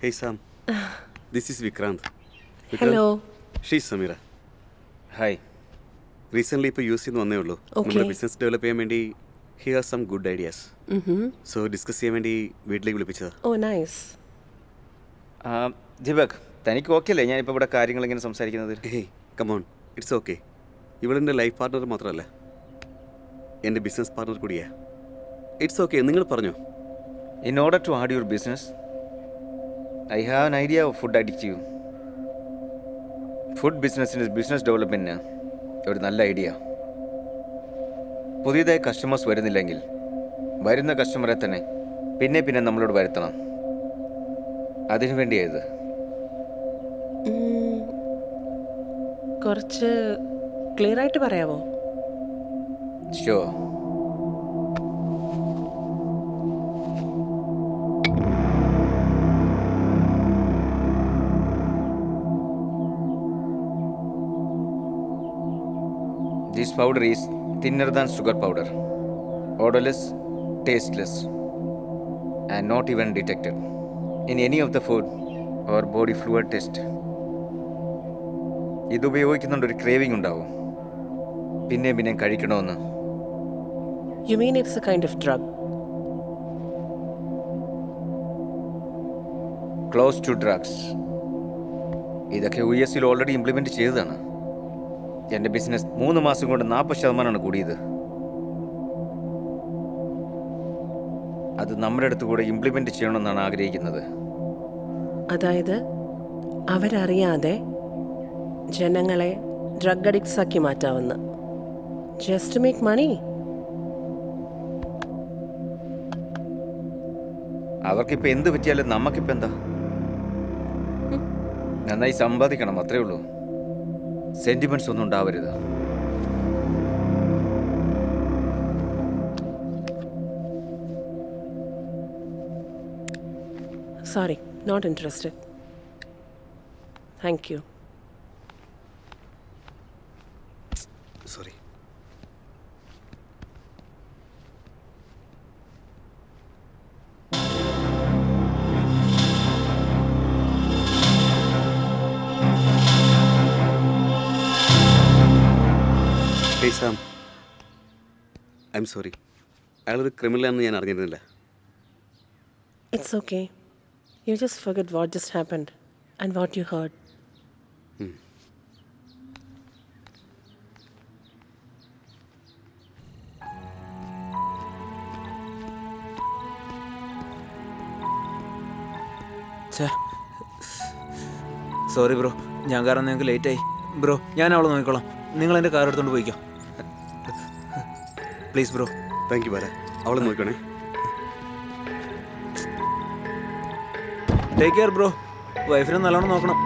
Hey Sam, this is Vikrant. Vikrant, hello she's Samira. Hi. Recently ഇപ്പോൾ use ചെയ്യുന്ന വന്നേ ഉള്ളൂ. Okay. നമ്മുടെ ബിസിനസ് ഡെവലപ്പ് ചെയ്യാൻ വേണ്ടി he has some good ideas so discuss ചെയ്യാൻ വേണ്ടി വീട്ടിലേക്ക് വിളിപ്പിച്ചതാ. ഓ നൈസ് ദീപക് തനിക്ക് ഓക്കെ അല്ലേ? ഞാനിപ്പോൾ ഇവിടെ കാര്യങ്ങൾ ഇങ്ങനെ സംസാരിക്കുന്നത്. Hey come on it's okay ഇവളെന്റെ ലൈഫ് പാർട്ണർ മാത്രമല്ല. എന്റെ ബിസിനസ് പാർട്ണർ കൂടിയാ. ഇറ്റ്സ് ഓക്കെ നിങ്ങൾ പറഞ്ഞോ? In order to add your business I have an idea of food addictive food ബിസിനസ്സിന് ബിസിനസ് ഡെവലപ്മെന്റിന് ഒരു നല്ല ഐഡിയ പുതിയതായി കസ്റ്റമേഴ്സ് വരുന്നില്ലെങ്കിൽ വരുന്ന കസ്റ്റമറെ തന്നെ പിന്നെ പിന്നെ നമ്മളോട് വരുത്തണം. അതിനു വേണ്ടിയായത്. കുറച്ച് ക്ലിയർ ആയിട്ട് പറയാവോ? Show powder is thinner than sugar powder, odorless, tasteless, and not even detected in any of the food or body fluid test. ഇത് ഉപയോഗിക്കുന്നുണ്ട് ഒരു ക്രേവിംഗ് ഉണ്ടാവും പിന്നെയും പിന്നെയും കഴിക്കണമെന്ന് you mean it's a kind of drug close to drugs ഇതൊക്കെ യു എസിൽ ഓൾറെഡി ഇംപ്ലിമെന്റ് ചെയ്തതാണ് എന്റെ ബിസിനസ് മൂന്ന് മാസം കൊണ്ട് നാൽപ്പത് ശതമാനമാണ് കൂടിയത്. അത് നമ്മുടെ അടുത്ത് കൂടെ ഇംപ്ലിമെന്റ് ചെയ്യണമെന്നാണ് ആഗ്രഹിക്കുന്നത്. അതായത് അവരറിയാതെ ജനങ്ങളെ ഡ്രഗ് അഡിക്ട്സ് ആക്കി മാറ്റാവുന്ന. ജസ്റ്റ് മേക്ക് മണി അവർക്കിപ്പോൾ എന്ത് പറ്റിയാലും നമുക്കിപ്പോൾ എന്താ? നന്നായി സമ്പാദിക്കണം അത്രേ ഉള്ളൂ. സെന്റിമെന്റ്സ് ഒന്നും ഉണ്ടാവരുത്. Sorry not interested thank you Sam I'm sorry അയാളൊരു ക്രിമിനലാണെന്ന് ഞാൻ അറിഞ്ഞിരുന്നില്ല. It's okay you just forget what just happened and what you heard sorry bro ഞാൻ കാരണം നിങ്ങൾക്ക് ലേറ്റായി ബ്രോ ഞാൻ അവളെ നോക്കിക്കോളാം. നിങ്ങൾ എന്റെ കാർ എടുത്തുകൊണ്ട് പോയിക്കോ. Please bro thank you Bala അവളെ നോക്കണേ. ടേക്ക് കെയർ ബ്രോ വൈഫിനെ നല്ലോണം നോക്കണം.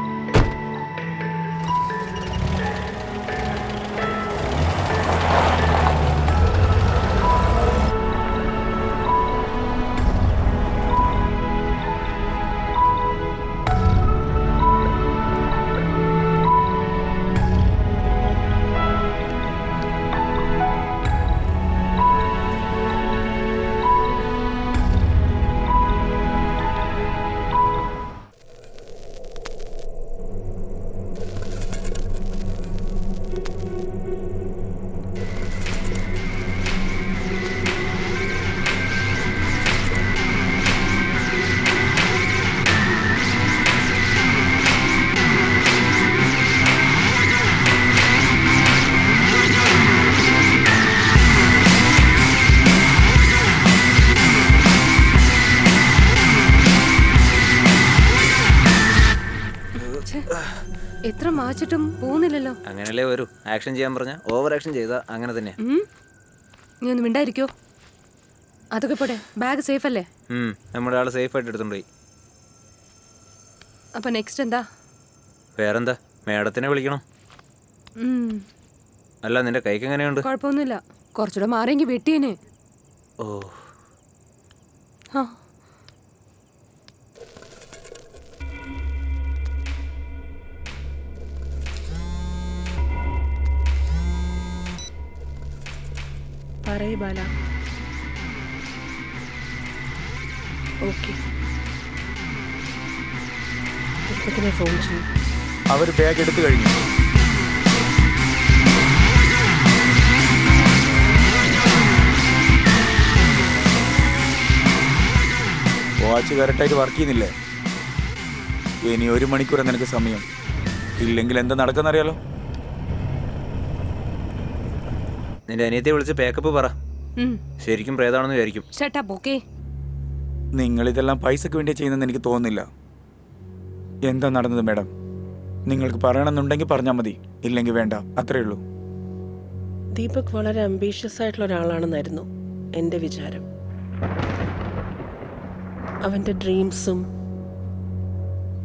എത്ര മാച്ചിട്ടും പോകുന്നില്ലല്ലോ. അങ്ങനല്ലേ വരൂ. ആക്ഷൻ ചെയ്യാൻ പറഞ്ഞ ഓവർ ആക്ഷൻ ചെയ്താ അങ്ങനെ തന്നെ നീ ഒന്ന് മിണ്ടായിരിക്കോ? അതൊക്കെ പോട്ടെ ബാഗ് സേഫ് അല്ലേ? നമ്മുടെ നമ്മുടെ സേഫ് ആയിട്ട് എടുത്തോണ്ട് പോയി. അപ്പൊ നെക്സ്റ്റ് എന്താ? വേറെന്താ? മേഡത്തിനെ വിളിക്കണം. അല്ല നിന്റെ കൈക്ക് എങ്ങനെയുണ്ട്? കുഴപ്പമൊന്നുമില്ല. കുറച്ചുകൂടെ മാറിയെങ്കിൽ വെട്ടിയേനെ. ഓ. ആ. പറയ് ബാല. ഓക്കെ. ഫോൺ ചെയ്യും. അവർ ബാഗ് എടുത്തു കഴിഞ്ഞു. വാച്ച് കറക്റ്റായിട്ട് വർക്ക് ചെയ്യുന്നില്ലേ? ഇനി ഒരു മണിക്കൂർ നിനക്ക് സമയം? ഇല്ലെങ്കിൽ എന്താ നടക്കുന്നറിയാലോ? നിന്റെ അനിയത്തെ വിളിച്ച് പേക്കപ്പ് പറ. ശരിക്കും പ്രേതാണെന്ന് വിചാരിക്കും. ഷട്ടപ്പ് ഓക്കേ നിങ്ങൾ ഇതെല്ലാം പൈസക്ക് വേണ്ടി ചെയ്യുന്നെന്ന് എനിക്ക് തോന്നുന്നില്ല. എന്താ നടന്നത് മാഡം? നിങ്ങൾക്ക് പറയണമെന്നുണ്ടെങ്കിൽ പറഞ്ഞാൽ മതി. ഇല്ലെങ്കിൽ വേണ്ട. അത്രേ ഉള്ളൂ. ദീപക് വളരെ അംബീഷ്യസ് ആയിട്ടുള്ള ഒരാളാണെന്നായിരുന്നു എന്റെ വിചാരം. അവന്റെ ഡ്രീംസും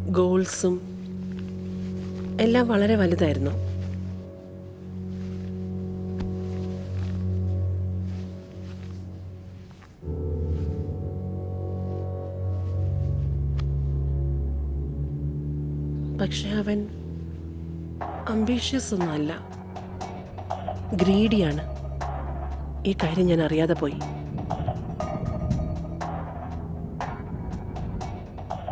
ഗോൾസും എല്ലാം വളരെ വലുതായിരുന്നു. പക്ഷെ അവൻ അംബീഷ്യസ് ഒന്നുമല്ല ഗ്രീഡിയാണ്. ഈ കാര്യം ഞാൻ അറിയാതെ പോയി.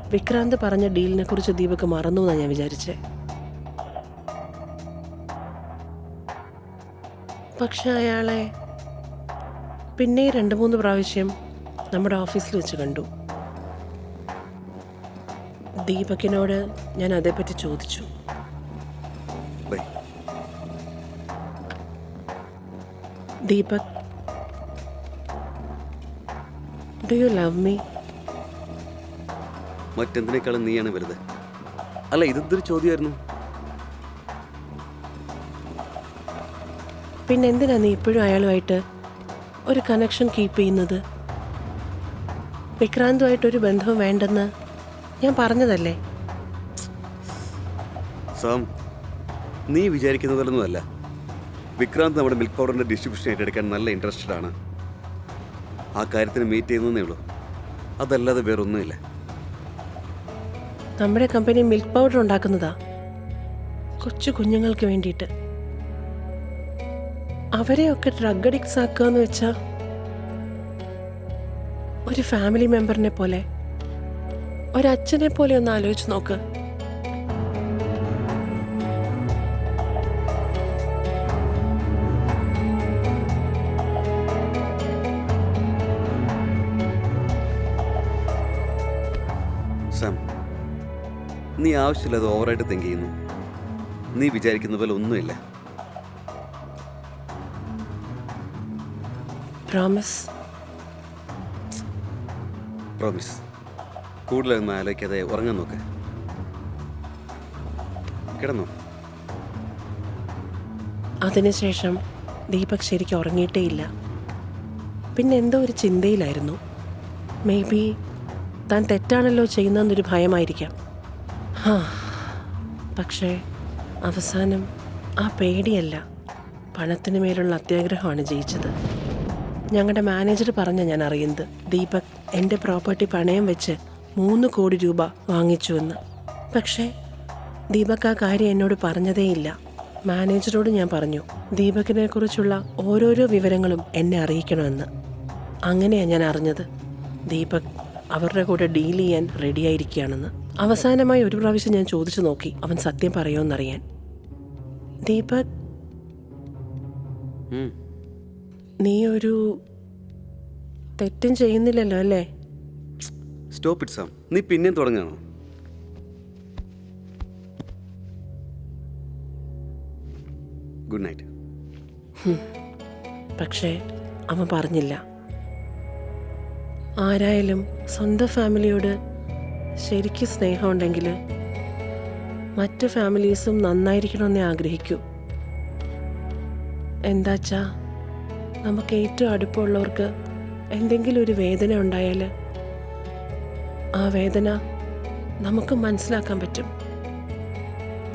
വിക്രാന്ത് പറഞ്ഞ ഡീലിനെ കുറിച്ച് ദീപക് മറന്നു എന്നാണ് ഞാൻ വിചാരിച്ചേ. പക്ഷെ അയാളെ പിന്നെ രണ്ട് മൂന്ന് പ്രാവശ്യം നമ്മുടെ ഓഫീസിൽ വെച്ച് കണ്ടു. ദീപകിനോട് ഞാൻ അതേപ്പറ്റി ചോദിച്ചു. Deepak do you love me മറ്റെന്തിനേക്കാളും നീയാണ് വലുത്. അല്ല ഇതെന്തൊരു ചോദ്യമായിരുന്നു? പിന്നെ എന്തിനാ നീ ഇപ്പോഴും അയാളുമായിട്ട് ഒരു കണക്ഷൻ കീപ്പ് ചെയ്യുന്നത്? വിക്രാന്തുമായിട്ട് ഒരു ബന്ധവും വേണ്ടെന്ന് ഞാൻ പറഞ്ഞതല്ലേ? സാം നീ വിചാരിക്കുന്ന പോലൊന്നുമല്ല വിക്രാന്ത് നമ്മുടെ മിൽക്ക് പൗഡറിന്റെ ഡിസ്ട്രിബ്യൂഷൻ ഏറ്റെടുക്കാൻ നല്ല ഇൻട്രസ്റ്റഡ് ആണ്. ആ കാര്യത്തിന് മീറ്റ് ചെയ്യുന്നതേ ഉള്ളൂ. അതല്ലാതെ വേറൊന്നുമില്ല. നമ്മുടെ കമ്പനി മിൽക്ക് പൗഡർ ഉണ്ടാക്കുന്നതാ. കൊച്ചു കുഞ്ഞുങ്ങൾക്ക് വേണ്ടിയിട്ട്. അവരെയൊക്കെ ഡ്രഗ് അഡിക്ട്സ് ആക്കുക എന്ന് വെച്ചാ ഒരു ഫാമിലി മെമ്പറിനെ പോലെ ഒരച്ഛനെ പോലെ ഒന്ന് ആലോചിച്ച് നോക്ക്. സാം നീ ആവശ്യമില്ലാതെ ഓവറായിട്ട് തിങ്ക് ചെയ്യുന്നു. നീ വിചാരിക്കുന്ന പോലെ ഒന്നുമില്ല. പ്രോമിസ് പ്രോമിസ് കൂടുതലൊന്നും ആലോചിക്കാതെ ഉറങ്ങാൻ നോക്ക്. കിടന്നു? അതിനുശേഷം ദീപക് ശരിക്കും ഉറങ്ങിയിട്ടേയില്ല പിന്നെ എന്തോ ഒരു ചിന്തയിലായിരുന്നു. മേ ബി താൻ തെറ്റാണല്ലോ ചെയ്യുന്നതെന്നൊരു ഭയമായിരിക്കാം. ഹാ പക്ഷേ അവസാനം ആ പേടിയല്ല. പണത്തിന് മേലുള്ള അത്യാഗ്രഹമാണ് ജയിച്ചത്. ഞങ്ങളുടെ മാനേജർ പറഞ്ഞ ഞാൻ അറിയുന്നത്. ദീപക് എന്റെ പ്രോപ്പർട്ടി പണയം വെച്ച് മൂന്ന് കോടി രൂപ വാങ്ങിച്ചുവെന്ന്. പക്ഷേ ദീപക് ആ കാര്യം എന്നോട് പറഞ്ഞതേയില്ല. മാനേജറോട് ഞാൻ പറഞ്ഞു ദീപകിനെ കുറിച്ചുള്ള ഓരോരോ വിവരങ്ങളും എന്നെ അറിയിക്കണമെന്ന്. അങ്ങനെയാണ് ഞാൻ അറിഞ്ഞത്. ദീപക് അവരുടെ കൂടെ ഡീൽ ചെയ്യാൻ റെഡിയായിരിക്കുകയാണെന്ന്. അവസാനമായി ഒരു പ്രാവശ്യം ഞാൻ ചോദിച്ചു നോക്കി അവൻ സത്യം പറയുമെന്നറിയാൻ. ദീപക് നീ ഒരു തെറ്റും ചെയ്യുന്നില്ലല്ലോ അല്ലേ? സ്റ്റോപ്പ് ഇറ്റ് സാം നീ പിന്നെയും തുടങ്ങണോ ഗുഡ് നൈറ്റ് പക്ഷേ അവൻ പറഞ്ഞില്ല. ആരായാലും സ്വന്തം ഫാമിലിയോട് ശരിക്കും സ്നേഹമുണ്ടെങ്കിൽ മറ്റു ഫാമിലീസും നന്നായിരിക്കണമെന്നേ ആഗ്രഹിക്കൂ. എന്താച്ചാ നമുക്ക് ഏറ്റവും അടുപ്പമുള്ളവർക്ക് എന്തെങ്കിലും ഒരു വേദന ഉണ്ടായാൽ ആ വേദന നമുക്ക് മനസ്സിലാക്കാൻ പറ്റും.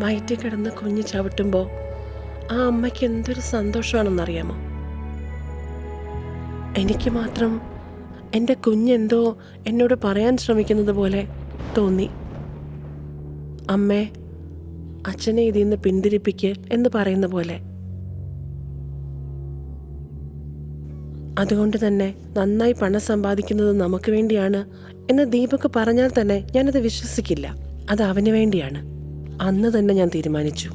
വയറ്റിൽ കിടന്ന് കുഞ്ഞ് ചവിട്ടുമ്പോൾ ആ അമ്മയ്ക്ക് എന്തൊരു സന്തോഷമാണെന്നറിയാമോ? എനിക്ക് മാത്രം എന്റെ കുഞ്ഞെന്തോ എന്നോട് പറയാൻ ശ്രമിക്കുന്നത് പോലെ തോന്നി. അമ്മേ അച്ഛനെ ഇതിൽ നിന്ന് പിന്തിരിപ്പിക്കുക എന്ന് പറയുന്ന പോലെ. അതുകൊണ്ട് തന്നെ നന്നായി പണം സമ്പാദിക്കുന്നത് നമുക്ക് വേണ്ടിയാണ് എന്ന് ദീപക് പറഞ്ഞാൽ തന്നെ ഞാനത് വിശ്വസിക്കില്ല. അത് അവന് വേണ്ടിയാണ്. അന്ന് തന്നെ ഞാൻ തീരുമാനിച്ചു.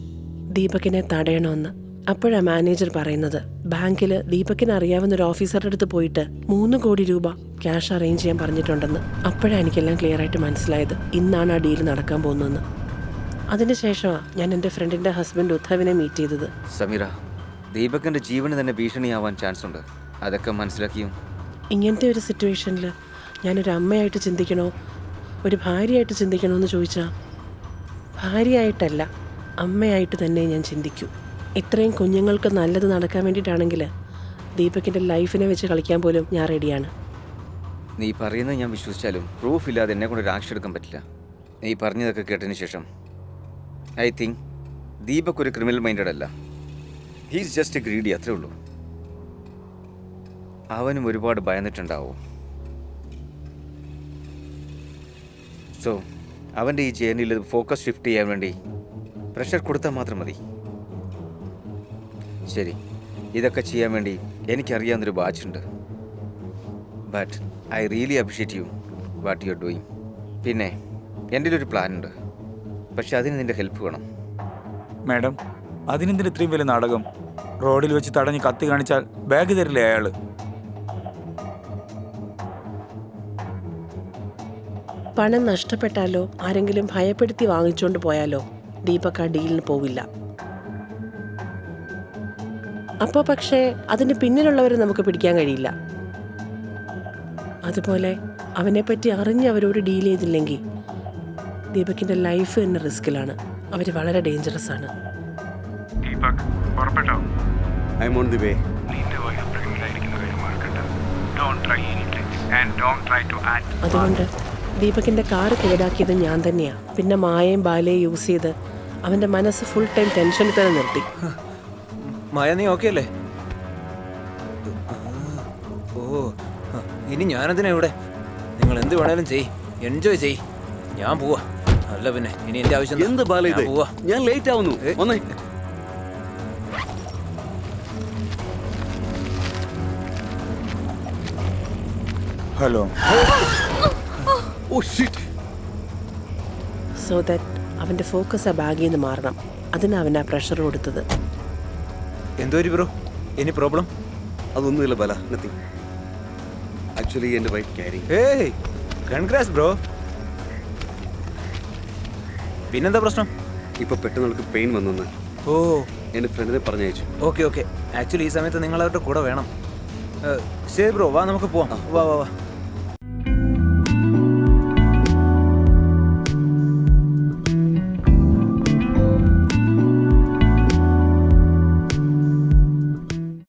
ദീപകിനെ തടയണമെന്ന്. അപ്പോഴാണ് മാനേജർ പറയുന്നത്. ബാങ്കിൽ ദീപകിന് അറിയാവുന്ന ഒരു ഓഫീസറുടെ അടുത്ത് പോയിട്ട് മൂന്ന് കോടി രൂപ ക്യാഷ് അറേഞ്ച് ചെയ്യാൻ പറഞ്ഞിട്ടുണ്ടെന്ന് അപ്പോഴാണ് എനിക്കെല്ലാം ക്ലിയർ ആയിട്ട് മനസ്സിലായത്. ഇന്നാണ് ആ ഡീൽ നടക്കാൻ പോകുന്നതെന്ന്. അതിനുശേഷമാണ് ഞാൻ എന്റെ ഫ്രണ്ടിന്റെ ഹസ്ബൻഡ് ഉദ്ധവിനെ മീറ്റ് ചെയ്തത്. സമീറ ദീപകിന്റെ ജീവന് തന്നെ ഭീഷണിയാവാൻ ചാൻസ് ഉണ്ട്. അതൊക്കെ മനസ്സിലാക്കിയും? ഇങ്ങനത്തെ ഒരു സിറ്റുവേഷനിൽ ഞാനൊരു അമ്മയായിട്ട് ചിന്തിക്കണോ? ഒരു ഭാര്യയായിട്ട് ചിന്തിക്കണോ എന്ന് ചോദിച്ചാൽ ഭാര്യയായിട്ടല്ല അമ്മയായിട്ട് തന്നെ ഞാൻ ചിന്തിക്കൂ. ഇത്രയും കുഞ്ഞുങ്ങൾക്ക് നല്ലത് നടക്കാൻ വേണ്ടിയിട്ടാണെങ്കിൽ ദീപകിന്റെ ലൈഫിനെ വെച്ച് കളിക്കാൻ പോലും ഞാൻ റെഡിയാണ്. നീ പറയുന്നത് ഞാൻ വിശ്വസിച്ചാലും പ്രൂഫ് ഇല്ലാതെ എന്നെ കൊണ്ട് ഒരു ആക്ഷൻ എടുക്കാൻ പറ്റില്ല. നീ പറഞ്ഞതൊക്കെ കേട്ടതിന് ശേഷം ഐ തിങ്ക് ദീപക് ഒരു ക്രിമിനൽ മൈൻഡഡ് അല്ല. ഹീസ് ജസ്റ്റ് എ ഗ്രീഡി അത്രേ ഉള്ളൂ. അവനും ഒരുപാട് ഭയന്നിട്ടുണ്ടാവും? സോ അവന്റെ ഈ ജേർണിയിൽ ഫോക്കസ് ഷിഫ്റ്റ് ചെയ്യാൻ വേണ്ടി പ്രഷർ കൊടുത്താൽ മാത്രം മതി. ശരി ഇതൊക്കെ ചെയ്യാൻ വേണ്ടി എനിക്കറിയാവുന്നൊരു ബാച്ചുണ്ട്. But I really appreciate you what you are doing പിന്നെ എന്റെ ഒരു പ്ലാൻ ഉണ്ട് പക്ഷെ അതിന് നിന്റെ ഹെൽപ്പ് വേണം. മാഡം അതിനെന്തിന് ഇത്രയും വലിയ നാടകം? റോഡിൽ വെച്ച് തടഞ്ഞ് കത്തി കാണിച്ചാൽ ബാഗ് തരില്ലേ അയാൾ? പണം നഷ്ടപ്പെട്ടാലോ ആരെങ്കിലും ഭയപ്പെടുത്തി വാങ്ങിച്ചുകൊണ്ട് പോയാലോ ദീപക് ആ ഡീലിന് പോവില്ല. അപ്പോൾ പക്ഷേ അതിന് പിന്നിലുള്ളവരെ നമുക്ക് പിടിക്കാൻ കഴിയില്ല. അതുപോലെ അവനെപ്പറ്റി അറിഞ്ഞ് അവരോട് ഡീൽ ചെയ്തില്ലെങ്കിൽ ദീപകിന്റെ ലൈഫ് തന്നെ റിസ്കിലാണ് അവർ വളരെ ഡേഞ്ചറസ് ആണ്. അതുകൊണ്ട് ദീപകിന്റെ കാറ് കേടാക്കിയത് ഞാൻ തന്നെയാണ് പിന്നെ മായയും ബാലയും യൂസ് ചെയ്ത് അവന്റെ മനസ്സ് ഫുൾ ടൈം ടെൻഷനിൽ തന്നെ നിർത്തി. മായ നീ ഓക്കെ അല്ലേ? ഓ ഇനി ഞാനെന്തിനാ ഇവിടെ? നിങ്ങൾ എന്ത് വേണേലും ചെയ് എൻജോയ് ചെയ് ഞാൻ പോവാ. അല്ല പിന്നെ ഇനി എന്റെ ആവശ്യം എന്താ? ബാല ഇത്? പോവാ. ഞാൻ ലേറ്റ് ആവുന്നു. വന്നേ. ഹലോ. സോ ദാറ്റ് അവന്റെ ഫോക്കസ് ആ ബാഗിൽ നിന്ന് മാറണം. അതിനാ അവൻ ആ പ്രഷർ കൊടുത്തത്. എന്തോ ബ്രോ ഇനി പ്രോബ്ലം അതൊന്നുമില്ല ബല നത്തി ആക്ച്വലി എന്റെ വൈഫ് ക്യാരി ഏയ് കൺഗ്രാസ് ബ്രോ പിന്നെന്താ പ്രശ്നം? ഇപ്പൊ പെട്ടെന്ന് അവൾക്ക് പെയിൻ വന്നെന്ന്. ഓ. എന്റെ ഫ്രണ്ടിനെ പറഞ്ഞയച്ചു. ഓക്കെ ഓക്കെ ആക്ച്വലി ഈ സമയത്ത് നിങ്ങൾ അവരുടെ കൂടെ വേണം. ശരി ബ്രോ വാ നമുക്ക് പോവാം. വാ വാ വാ.